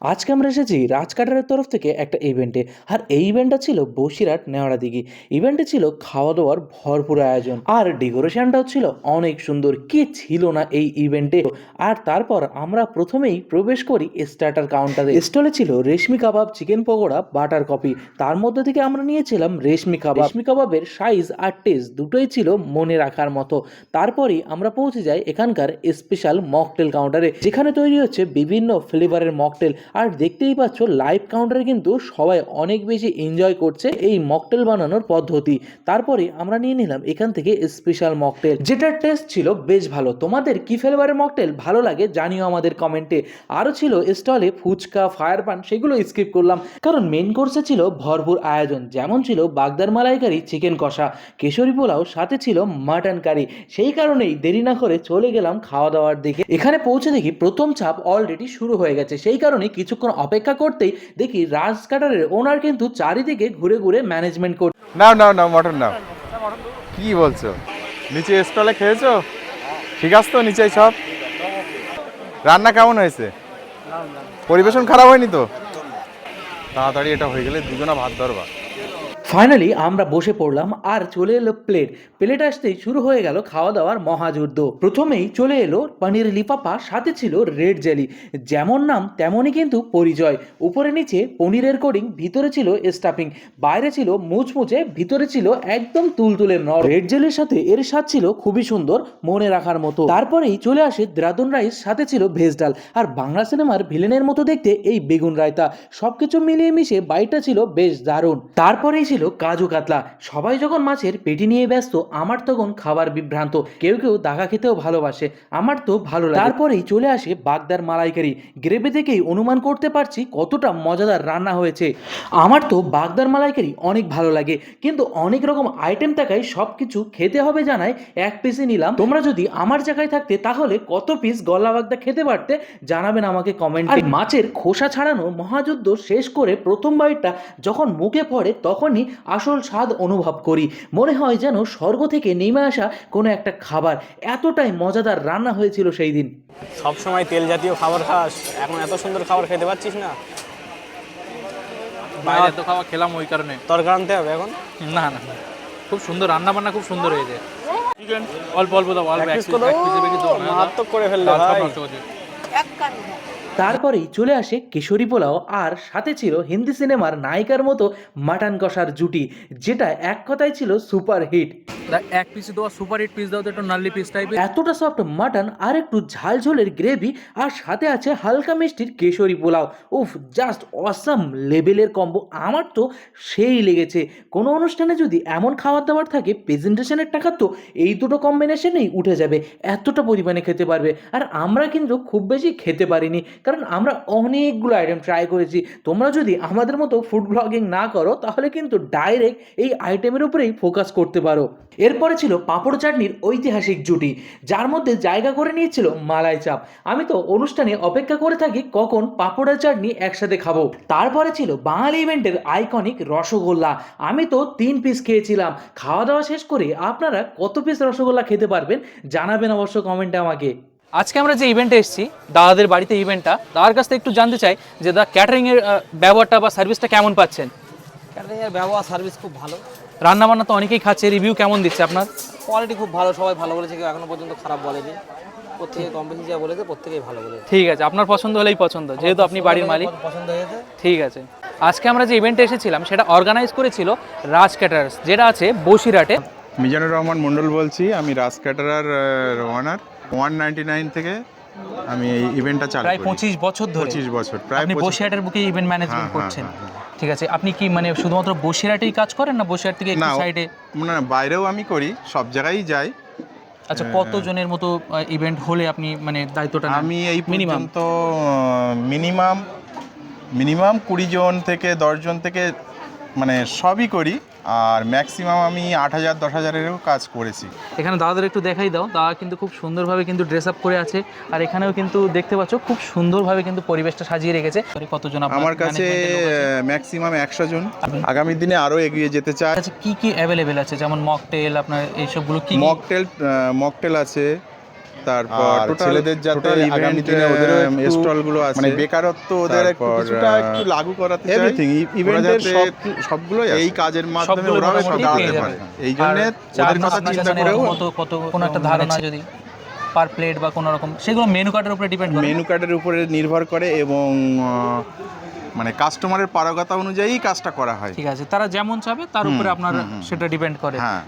আজকে আমরা এসেছি রাজকাটারের তরফ থেকে একটা ইভেন্টে আর এই ইভেন্টটা ছিল বসিরহাট নেওয়ারা দিঘি। ইভেন্টে ছিল খাওয়া দাওয়ার ভরপুর আয়োজন। আর ডেকোরেশনটাও ছিল অনেক সুন্দর। কি ছিল না এই ইভেন্টে আর তারপর আমরা প্রথমেই প্রবেশ করি স্টার্টার কাউন্টারে স্টলে ছিল reshmi kabab chicken pakora butter coffee তার মধ্যে থেকে আমরা নিয়েছিলাম রেশমি কাবাব। রেশমি কাবাবের সাইজ আর টেস্ট দুটোই ছিল মনে রাখার মতো। তারপরেই আমরা পৌঁছে যাই এখানকার স্পেশাল মকটেল কাউন্টারে যেখানে তৈরি হচ্ছে বিভিন্ন ফ্লেভারের মকটেল আর দেখতেই পাচ্ছ লাইভ কাউন্টারে কিন্তু সবাই অনেক বেশি এনজয় করছে এই মকটেল বানানোর পদ্ধতি। তারপরে আমরা নিয়ে নিলাম এখান থেকে স্পেশাল মকটেল যেটার টেস্ট ছিল বেশ ভালো। তোমাদের কি ফ্লেভারের মকটেল ভালো লাগে জানিও আমাদের কমেন্টে আরও ছিল স্টলে ফুচকা ফায়ার পান সেগুলো স্কিপ করলাম। কারণ মেন কোর্সে ছিল ভরপুর আয়োজন। যেমন ছিল বাগদার মালাইকারি চিকেন কষা, কেশরি পোলাও, সাথে ছিল মাটন কারি সেই কারণেই দেরি না করে চলে গেলাম খাওয়া দাওয়ার দিকে। এখানে পৌঁছে দেখি প্রথম চাপ অলরেডি শুরু হয়ে গেছে। সেই কারণে কিছুক্ষণ অপেক্ষা করতেই দেখি রাজ কাটারের ওনার কিন্তু চারিদিকে ঘুরে ঘুরে ম্যানেজমেন্ট করছে নাও নাও নাও, মটন নাও। কি বলছো? নিচে স্টলে খেয়েছো? ঠিক আছে তো নিচে সব। রান্না কেমন হয়েছে? পরিবেশন খারাপ হয়নি তো? তাড়াতাড়ি এটা হয়ে গেলে দুজনা ভাত ধরবা। ফাইনালি আমরা বসে পড়লাম, আর চলে এলো প্লেট প্লেট আসতেই শুরু হয়ে গেল খাওয়া দাওয়ার মহাযুদ্ধ। প্রথমেই চলে এলো পনির লিপাপা সাথে ছিল রেড জেলি যেমন নাম, তেমনই কিন্তু পরিচয়। উপরে নিচে পনিরের কোডিং ভিতরে ছিল স্টাফিং বাইরে ছিল মুচমুচে, ভিতরে ছিল একদম তুলতুলে নর রেড জেলির সাথে এর স্বাদ ছিল খুবই সুন্দর, মনে রাখার মতো। তারপরেই চলে আসে দ্রাদন রাইস সাথে ছিল ভেজ ডাল। আর বাংলা সিনেমার ভিলেনের মতো দেখতে এই বেগুন রায়তা। সবকিছু মিলিয়ে মিশে বাইটা ছিল বেশ দারুণ। তারপরেই কাজু কাতলা। সবাই যখন মাছের পেটি নিয়ে ব্যস্ত আমার তখন খাবার বিভ্রান্ত। কেউ কেউ দাগা খেতেও ভালোবাসে আমার তো ভালো লাগে। তারপরেই চলে আসে বাগদার মালাইকারি। গ্রেভি থেকেই অনুমান করতে পারছি কতটা মজাদার রান্না হয়েছে। আমার তো বাগদার মালাইকারি অনেক ভালো লাগে কিন্তু অনেক রকম আইটেম থাকায় সব কিছু খেতে হবে জানায় এক পিসে নিলাম। তোমরা যদি আমার জায়গায় থাকতে তাহলে কত পিস গলা বাগদা খেতে পারতে জানাবেন আমাকে কমেন্ট মাছের খোসা ছাড়ানো মহাযুদ্ধ শেষ করে প্রথম বাইটটা যখন মুখে পড়ে তখনই আসল স্বাদ অনুভব করি। মনে হয় যেন স্বর্গ থেকে নেমে আসা কোনো একটা খাবার। এতটাই মজাদার রান্না হয়েছিল সেই দিন। সব সময় তেল জাতীয় খাবার খাস। এখন এত সুন্দর খাবার খেতে পাচ্ছিস না। বাইরে তো খাওয়া খেলাম ওই কারণে। তরকার আনতে হবে এখন? না না। খুব সুন্দর রান্না বান্না খুব সুন্দর হয়েছে। অল্প অল্প দাও অল্প এক করো। ফেললে ভাই। তারপরেই চলে আসে কেশরী পোলাও আর সাথে ছিল হিন্দি সিনেমার নায়িকার মতো মাটান কষার জুটি যেটা এক কথায় ছিল সুপার হিট দা, এক পিস দাও সুপার হিট পিস দাও তো একটু নাল্লি পিস টাইপের এতটা সফট মাটন আর একটু ঝাল ঝোলের গ্রেভি আর সাথে আছে হালকা মিষ্টির কেশরি পোলাও। উফ জাস্ট অসাম লেভেলের কম্বো আমার তো সেই লেগেছে। কোনো অনুষ্ঠানে যদি এমন খাবার দাবার থাকে প্রেজেন্টেশনের টাকা তো এই দুটো কম্বিনেশনেই উঠে যাবে। এতটা পরিমাণে খেতে পারবে। আর আমরা কিন্তু খুব বেশি খেতে পারিনি, কারণ আমরা অনেকগুলো আইটেম ট্রাই করেছি। তোমরা যদি আমাদের মতো ফুড ব্লগিং না করো, তাহলে কিন্তু ডাইরেক্ট এই আইটেমের উপরেই ফোকাস করতে পারো। এরপরে ছিল পাঁপড় চাটনির ঐতিহাসিক জুটি যার মধ্যে জায়গা করে নিয়েছিল মালাই চাপ। আমি তো অনুষ্ঠানে অপেক্ষা করে থাকি কখন পাঁপড় আর চাটনি একসাথে খাব। তারপরে ছিল বাঙালি ইভেন্টের আইকনিক রসগোল্লা। আমি তো তিন পিস খেয়েছিলাম। খাওয়া দাওয়া শেষ করে আপনারা কত পিস রসগোল্লা খেতে পারবেন জানাবেন অবশ্য কমেন্টে আমাকে। আজকে আমরা যে ইভেন্টে এসেছি দাদাদের বাড়িতে ইভেন্টটা দাদার কাছ থেকে একটু জানতে চাই যে দাদা ক্যাটারিংয়ের ব্যবহারটা বা সার্ভিসটা কেমন পাচ্ছেন? ক্যাটারিংয়ের ব্যবহার সার্ভিস খুব ভালো। রান্না বান্না তো অনেকেই খাচ্ছে রিভিউ কেমন দিচ্ছে আপনার? কোয়ালিটি খুব ভালো সবাই ভালো বলেছে কেউ এখনও পর্যন্ত খারাপ বলেনি। প্রত্যেকে কম বেশি যা বলেছে প্রত্যেকেই ভালো বলেছে। ঠিক আছে আপনার পছন্দ হলেই পছন্দ যেহেতু আপনি বাড়ির মালিক। পছন্দ হয়েছে। ঠিক আছে আজকে আমরা যে ইভেন্টে এসেছিলাম সেটা অর্গানাইজ করেছিল রাজ ক্যাটারার্স যেটা আছে বসিরহাটে। মিজানুর রহমান মন্ডল বলছি আমি Raj caterer owner one ninety nine থেকে আমি এই ইভেন্টটা চালু প্রায় পঁচিশ বছর ধরে? পঁচিশ বছর প্রায় আপনি 25 বসিরহাটের বুকে ইভেন্ট ম্যানেজমেন্ট হ্যাঁ, করছেন। হ্যাঁ, হ্যাঁ, ঠিক আছে আপনি কি মানে শুধুমাত্র বসিরহাটেই কাজ করেন না বসিরহাট থেকে একটু না সাইডে না বাইরেও আমি করি সব জায়গায় যাই। আচ্ছা কত জনের মতো ইভেন্ট হলে আপনি মানে দায়িত্বটা আমি এই মিনিমাম তো মিনিমাম মিনিমাম কুড়ি জন থেকে দশ জন থেকে মানে সবই করি আর ম্যাক্সিমাম আমি আট হাজার দশ হাজারেরও কাজ করেছি। এখানে দাদাদের একটু দেখাই দাও দাদা কিন্তু খুব সুন্দরভাবে কিন্তু ড্রেস আপ করে আছে আর এখানেও কিন্তু দেখতে পাচ্ছ খুব সুন্দরভাবে কিন্তু পরিবেশটা সাজিয়ে রেখেছে। কতজন আমার কাছে? ম্যাক্সিমাম একশো জন। আগামী দিনে আরও এগিয়ে যেতে চাই। আচ্ছা কি কি অ্যাভেলেবেল আছে? যেমন মকটেল আপনার এইসবগুলো কি কি? মকটেল মকটেল আছে তারপর ছেলেদের যাতে আগামী দিনে ওদেরও একটু স্টলগুলো আছে। মানে বেকারত্ব ওদের একটু কিছুটা একটু লাগু করাতে চাই এভরিথিং ইভেন্টের যাতে সব সবগুলোই এই এই কাজের মাধ্যমে সবগুলো একটু দাঁড়াতে পারে। এই জন্য ওদের কথা চিন্তা করেও কত কত কোনো একটা ধারণা যদি পার প্লেট বা কোনো রকম সেগুলো মেনু কার্ডের উপরে ডিপেন্ড করে। মেনু কার্ডের উপরে নির্ভর করে এবং মানে কাস্টমারের পারগতা অনুযায়ী কাজটা করা হয়। ঠিক আছে তারা যেমন চাবে তার উপরে আপনার সেটা ডিপেন্ড করে। হ্যাঁ।